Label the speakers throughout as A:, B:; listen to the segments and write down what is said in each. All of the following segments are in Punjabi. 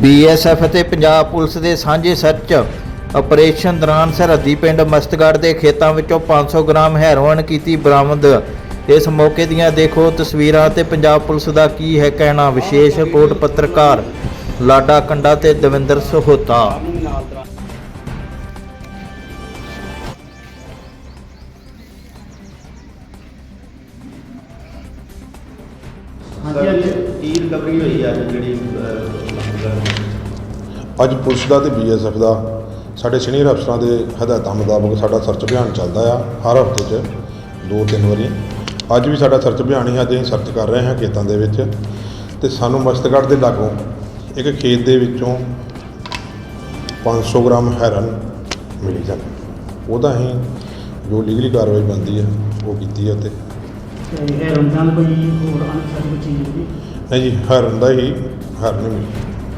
A: ਬੀਐਸਐਫ ਅਤੇ ਪੰਜਾਬ ਪੁਲਿਸ ਦੇ ਸਾਂਝੇ ਸਰਚ ਆਪਰੇਸ਼ਨ ਦੌਰਾਨ ਸਰਹੱਦੀ ਪਿੰਡ ਮਸਤਗੜ੍ਹ ਦੇ ਖੇਤਾਂ ਵਿੱਚੋਂ 500 ਗ੍ਰਾਮ ਹੈਰੋਇਨ ਕੀਤੀ ਬਰਾਮਦ। ਇਸ ਮੌਕੇ ਦੀਆਂ ਦੇਖੋ ਤਸਵੀਰਾਂ ਤੇ ਪੰਜਾਬ ਪੁਲਿਸ ਦਾ ਕੀ ਹੈ ਕਹਿਣਾ? ਵਿਸ਼ੇਸ਼ ਰਿਪੋਰਟ ਪੱਤਰਕਾਰ ਲਾਡਾ ਕੰਡਾ ਤੇ ਦਵਿੰਦਰ ਸਹੋਤਾ।
B: ਹਾਂਜੀ ਹਾਂਜੀ।
C: ਕੀ ਰਿਕਵਰੀ ਹੋਈ ਅੱਜ ਜਿਹੜੀ
D: ਅੱਜ ਪੁਲਿਸ ਦਾ ਤੇ ਬੀਐਸਐਫ ਦਾ ਸਾਡੇ ਸੀਨੀਅਰ ਅਫਸਰਾਂ ਦੇ ਹਦਾਇਤਾਂ ਮੁਤਾਬਕ ਸਾਡਾ ਸਰਚ ਅਭਿਆਨ ਚੱਲਦਾ ਆ ਹਰ ਹਫ਼ਤੇ 'ਚ ਦੋ ਤਿੰਨ ਵਾਰੀ। ਅੱਜ ਵੀ ਸਾਡਾ ਸਰਚ ਅਭਿਆਨ ਹੀ ਅੱਜ ਅਸੀਂ ਸਰਚ ਕਰ ਰਹੇ ਹਾਂ ਖੇਤਾਂ ਦੇ ਵਿੱਚ ਤੇ ਸਾਨੂੰ ਮਸਤਗੜ੍ਹ ਦੇ ਲਾਗੋਂ ਇੱਕ ਖੇਤ ਦੇ ਵਿੱਚੋਂ 500 ਗ੍ਰਾਮ ਹੈਰਨ ਮਿਲੀ ਸਨ ਉਹਦਾ ਅਸੀਂ ਜੋ ਲੀਗਲੀ ਕਾਰਵਾਈ ਬਣਦੀ ਹੈ ਉਹ ਕੀਤੀ ਹੈ ਤੇ
B: ਇਹ ਰਮਜ਼ਾਨ ਕੋਈ ਹੋਰ ਅਨਸਰ ਕੋਈ ਚੀਜ਼ ਨਹੀਂ।
D: ਨਹੀਂ ਜੀ ਹੈਰਨ ਦਾ ਹੀ ਹੈਰਨ ਮਿਲੀ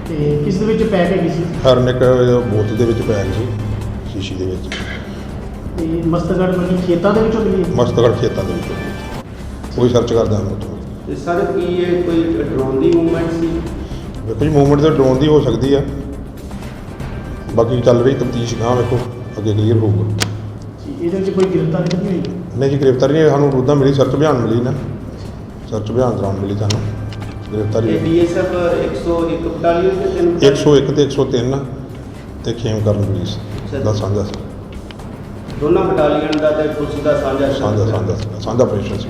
B: ਤੇ ਕਿਸ ਦੇ ਵਿੱਚ ਪੈਕ ਹੈਗੀ ਸੀ?
D: ਹੈਰਨ ਇੱਕ ਬੋਤਲ ਦੇ ਵਿੱਚ ਪੈਕ ਸੀ ਸ਼ੀਸ਼ੀ ਦੇ ਵਿੱਚ।
B: ਤੇ ਮਸਤਗੜ ਮਨੀ ਖੇਤਾਂ ਦੇ ਵਿੱਚੋਂ ਮਿਲੀ ਹੈ?
D: ਮਸਤਗੜ੍ਹ ਖੇਤਾਂ ਦੇ ਵਿੱਚ। ਕੋਈ ਸਰਚ ਕਰਦਾ ਹਾਂ ਉੱਥੋਂ।
C: ਤੇ ਸਰ ਕੀ ਇਹ ਕੋਈ ਡਰੋਨ ਦੀ ਮੂਵਮੈਂਟ ਸੀ?
D: ਵੇਖੋ ਜੀ ਮੂਵਮੈਂਟ ਤਾਂ ਡਰੋਨ ਦੀ ਹੋ ਸਕਦੀ ਆ। ਬਾਕੀ ਚੱਲ ਰਹੀ ਤਫਤੀਸ਼ ਗਾਂ ਵੇਖੋ ਅੱਗੇ ਕਲੀਅਰ ਹੋਊਗਾ।
B: ਜੀ, ਇਹਦੇ ਵਿੱਚ ਕੋਈ ਗ੍ਰਿਫਤਾਰੀ ਨਹੀਂ ਹੋਈ?
D: ਨਹੀਂ ਜੀ ਗ੍ਰਿਫਤਾਰੀ ਨਹੀਂ ਸਾਨੂੰ ਰੁੱਦਾਂ ਮਿਲੀ ਸਰਚ ਅਭਿਆਨ ਮਿਲੀ ਨਾ। ਸਰਚ ਅਭਿਆਨ ਦੌਰਾਨ ਮਿਲੀ ਸਾਨੂੰ। ਗ੍ਰਿਫਤਾਰੀ
C: ਇਹ ਡੀਐਸਐਫ 101 ਬਟਾਲੀਅਨ ਦੇ ਤਿੰਨ
D: 101 ਤੇ 103 ਤੇ ਖੇਮਕਰਨ ਪੁਲਿਸ ਦਾ ਸਾਂਝਾ
C: ਦੋਨਾਂ ਬਟਾਲੀਅਨ ਦਾ ਤੇ ਪੁਲਿਸ ਦਾ ਸਾਂਝਾ
D: ਸਾਂਝਾ ਸਾਂਝਾ ਸਾਂਝਾ ਆਪਰੇਸ਼ਨ ਸੀ।